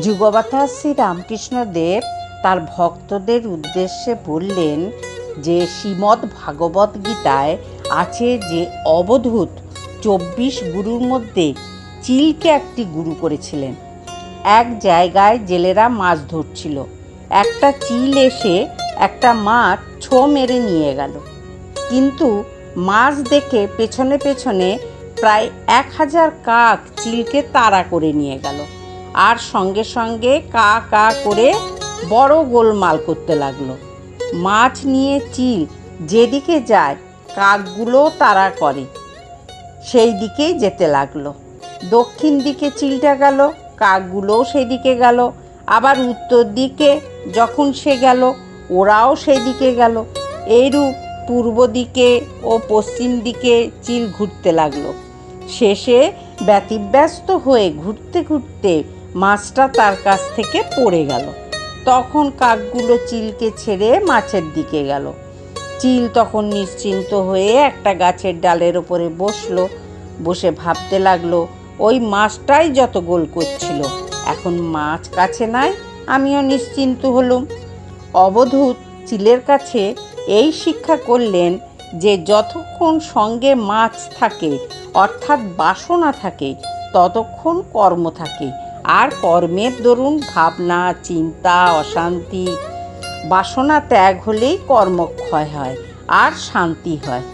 যুগবাতা শ্রী রামকৃষ্ণদেব তার ভক্তদের উদ্দেশ্যে বললেন যে, শ্রীমদ্ ভাগবত গীতায় আছে যে অবধূত চব্বিশ গুরুর মধ্যে চিলকে একটি গুরু করেছিলেন। এক জায়গায় জেলেরা মাছ ধরছিল। একটা চিল এসে একটা মাছ ছো মেরে নিয়ে গেল। কিন্তু মাছ দেখে পেছনে পেছনে প্রায় এক হাজার কাক চিলকে তাড়া করে নিয়ে গেল। আর সঙ্গে সঙ্গে কা কা করে বড় গোলমাল করতে লাগল। মাছ নিয়ে চিল, যেদিকে যায় কাকগুলো তারা করে। সেই দিকেই যেতে লাগল। দক্ষিণ দিকে চিলটা গেল, কাকগুলোও সেই দিকে গেল। আবার উত্তর দিকে যখন সে গেল, ওরাও সেই দিকে গেল। এইরূপ পূর্ব দিকে ও পশ্চিম দিকে চিল ঘুরতে লাগল। শেষে ব্যতিব্যস্ত হয়ে ঘুরতে ঘুরতে মাছটা তার কাছ থেকে পড়ে গেল। তখন কাকগুলো চিলকে ছেড়ে মাছের দিকে গেল। চিল তখন নিশ্চিন্ত হয়ে একটা গাছের ডালের ওপরে বসল। বসে ভাবতে লাগল, ওই মাছটাই যত গোল করছিল, এখন মাছ কাছে নাই, আমিও নিশ্চিন্ত হলুম। অবধূত চিলের কাছে এই শিক্ষা করলেন যে যতক্ষণ সঙ্গে মাছ থাকে, অর্থাৎ বাসনা থাকে, ততক্ষণ কর্ম থাকে। আর কর্মের দরুন ভাবনা চিন্তা অশান্তি বাসনা ত্যাগ হলেই কর্মক্ষয় হয় আর শান্তি হয়।